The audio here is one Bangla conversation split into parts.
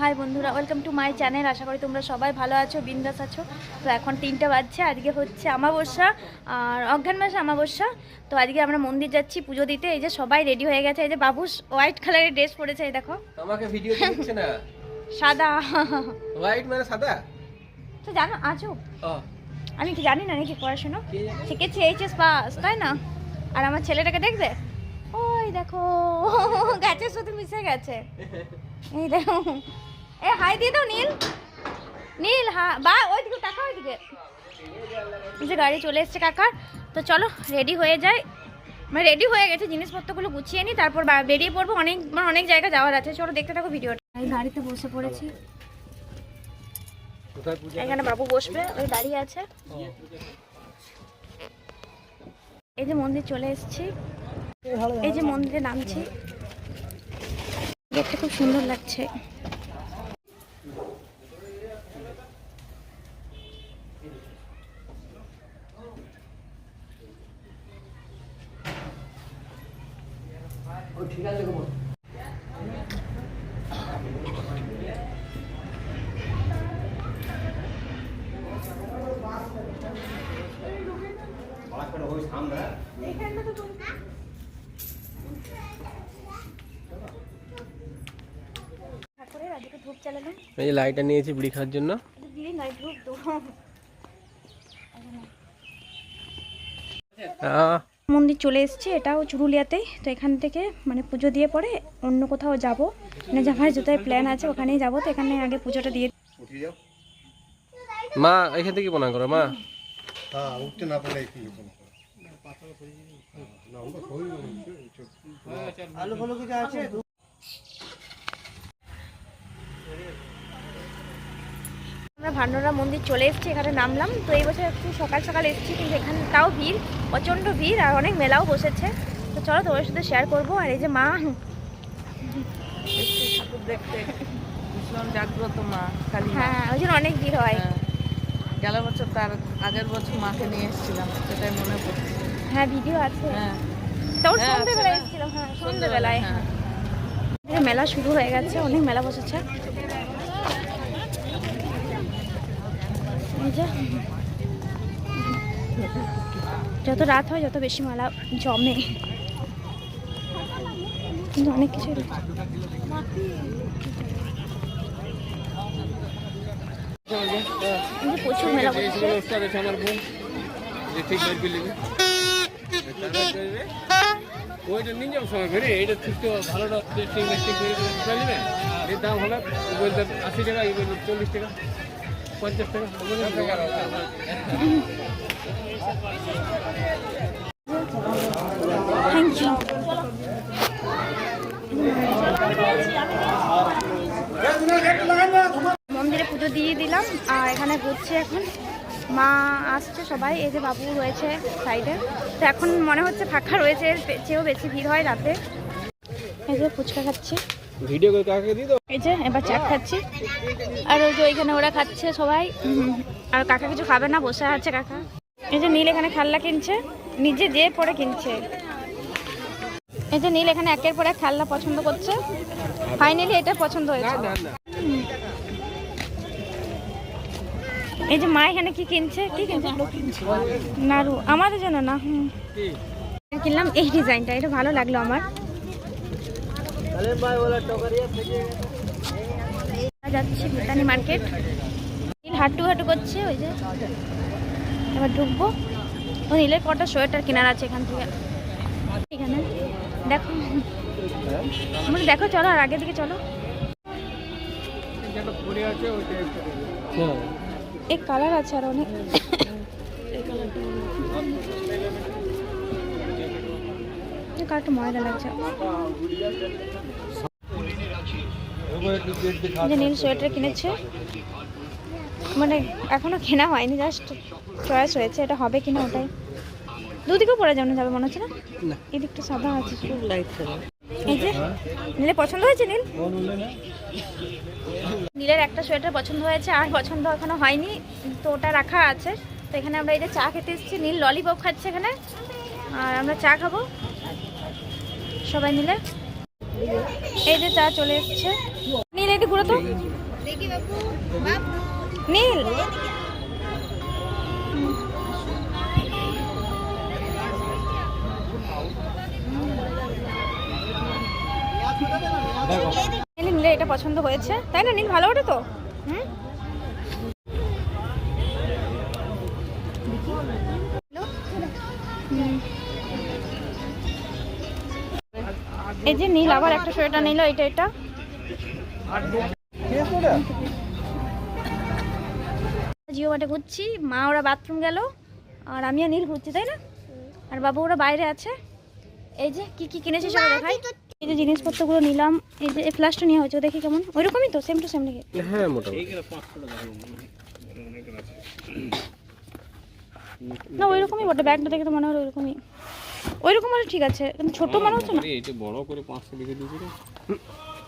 হাই বন্ধুরা ওয়েলকাম টু মাই চ্যানেল আশা করি তোমরা সবাই ভালো আছো বিন্দাস আছো। তো এখন তিনটে বাজছে আজকে হচ্ছে আমাবস্যা আর অজ্ঞান মাসে আমাবস্যা তো আজকে আমরা মন্দির যাচ্ছি পুজো দিতে এই যে সবাই রেডি হয়ে গেছে এই যে বাবু হোয়াইট কালারের ড্রেস পরেছে এই দেখো। আমাকে ভিডিও দিচ্ছে না? সাদা। হোয়াইট মানে সাদা? তো জানো আছো আমি কি জানি না নাকি পড়াশোনা? শিখেছি এইচএস পাস তাই না? আর আমার ছেলেটাকে দেখবে? ওই দেখো গাছের সাথে মিশে গেছে। এই দেখো। এ হাই দিয়ে দাও নীল। নীল হা বা ওইদিকে টাকা ওইদিকে। যে গাড়ি চলে এসছে কাকার। তো চলো রেডি হয়ে যায় মানে রেডি হয়ে গেছে জিনিসপত্রগুলো গুছিয়ে নিই তারপর বেরিয়ে পড়ব। অনেক মানে অনেক জায়গা যাওয়ার আছে। চলো দেখতে থাকো ভিডিওটা। এই গাড়িতে বসে পড়েছি। এখানে বাবু বসবে ওই দাঁড়িয়ে আছে। এই যে মন্দির চলে এসেছি। এই যে মন্দিরে নামছি। দেখতে খুব সুন্দর লাগছে। এই যে লাইটটা নিয়েছি বিড়ি খাওয়ার জন্য দিদি নয় ধূপ তো আহ, মন্দির চলে এসেছি এটাও চুরুলিয়াতেই তো এখান থেকে মানে পুজো দিয়ে পরে অন্য কোথাও যাব। মানে যাবার জুতায় প্ল্যান আছে ওখানেই যাব। তো এখানে আগে পুজোটা দিয়ে মা এখান থেকে প্রণাম করো মা। হ্যাঁ উঠতে না পারলে কি কোনো আমরা ভান্ডরা মন্দির চলে এসেছি এখানে নামলাম। তো এই বছর একটু সকাল সকাল এসেছি কিন্তু এখানে তাও ভিড় প্রচণ্ড ভিড় আর অনেক মেলাও বসেছে। তো চলো তোমার সাথে শেয়ার করব আর এই যে মা। ঠাকুর দেখতে। ভীষণ জাগ্রত মা কালী হ্যাঁ ওই জন্য অনেক ভিড় হয়। হ্যাঁ। গেল বছর তার আগের বছর মাকে নিয়ে এসেছিলাম সেটাই মনে পড়ছে। হ্যাঁ ভিডিও আছে। হ্যাঁ। হ্যাঁ, সন্ধ্যেবেলায় এসেছিলাম হ্যাঁ সন্ধ্যেবেলায় হ্যাঁ। মেলা শুরু হয়ে গেছে অনেক মেলা বসেছে এই যে যত রাত হয় যত বেশি মেলা জমে। কিন্তু অনেক কিছু প্রচুর মেলা বসেছে। ওইটা নিয়ে যাব সময় ফেরে ঠিক ভালো টেস্টিং টেস্টিং করে চলবে এর দাম আশি টাকা চল্লিশ টাকা। ইউ মন্দিরে পুজো দিয়ে দিলাম, আর এখানে ঘুরছি এখন মা আসছে সবাই, এই যে বাবু রয়েছে সাইডে। তো এখন মনে হচ্ছে ফাঁকা রয়েছে চেয়েও বেশি ভিড় হয় রাতে। এই যে ফুচকা খাচ্ছি। ভিডিও করে কাকে দিই তো এই যে এবার চা খাচ্ছি। আর ওই যে ওইখানে ওরা খাচ্ছে সবাই। আর কাকা কিছু খাবে না বসে আছে কাকা। এই যে নীল এখানে খেলনা কিনছে। নিজে যে পরে কিনছে। এই যে নীল এখানে একের পর এক খেলনা পছন্দ করছে। ফাইনালি এটা পছন্দ হয়েছে। এই যে মা এখানে কি কিনছে? কি কিনছে? নাড়ু। আমাদের জন্য না হুম। কিনলাম এই ডিজাইনটা। এটা ভালো লাগল আমার। যাচ্ছি ভুটানি মার্কেট। হাঁটু হাঁটু করছে, ওই যে। এবার ঢুকবো। ও নীলের কটা সোয়েটার কেনার আছে এখান থেকে। এখানে। দেখো। আমরা দেখো, চলো, আর আগের দিকে চলো। এই কালার আছে আর অনেক। কালারটা ময়লা লাগছে। যে নীল সোয়েটার কিনেছে। মানে এখনও কেনা হয়নি জাস্ট চয়েস হয়েছে এটা হবে কিনা ওটাই। দুদিকেও পরে যেমন যাবে মনে হচ্ছে না। এদিকটা সাদা আছে। খুব লাইট করে এই যে নীলে পছন্দ হয়েছে নীল? নীলের একটা সোয়েটার পছন্দ হয়েছে আর পছন্দ এখনও হয়নি তো ওটা রাখা আছে। তো এখানে আমরা এই যে চা খেতে এসেছি নীল ললিপপ খাচ্ছে এখানে। আর আমরা চা খাব। সবাই মিলে। এই যে চা চলে এসছে। নীল এটি ঘুরে তো। নীল। নীল নীলের এটা পছন্দ হয়েছে। তাই না নীল ভালো ওটা তো? হুম। এই যে নীল আবার একটা সোয়েটার নিল এটা এটা জিও মাঠে ঘুরছি মা ওরা বাথরুম গেল আর আমি আর নীল ঘুরছি তাই না? আর বাবু ওরা বাইরে আছে। এই যে কি কি কিনেছি সব দেখাই। এই যে জিনিসপত্রগুলো নিলাম এই যে এই ফ্লাশটা নেওয়া হয়েছে ও দেখি কেমন। ওইরকমই তো সেম টু সেম নাকি? হ্যাঁ মোটামুটি। না ওইরকমই বটে ব্যাগটা দেখে তো মনে হলো ওইরকমই। ওইরকম হলে ঠিক আছে কিন্তু ছোট মনে হচ্ছে না। আরে এটা বড় করে পাঁচশো লিখে দিয়েছি রে।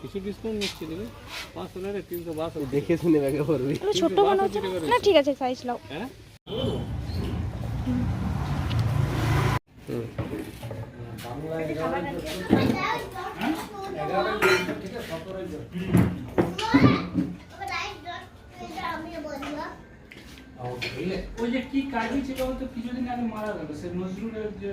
কিছু ডিসকাউন্ট নিচ্ছে দেবে? পাঁচশো না রে তিনশো বাস দেখে শুনে ব্যাগে তাহলে ছোট মনে হচ্ছে না? ঠিক আছে সাইজ লাও হ্যাঁ? ওই যে কি কাজই ছিল তো কিছুদিন আগে মারা গেল সে নজরুলের যে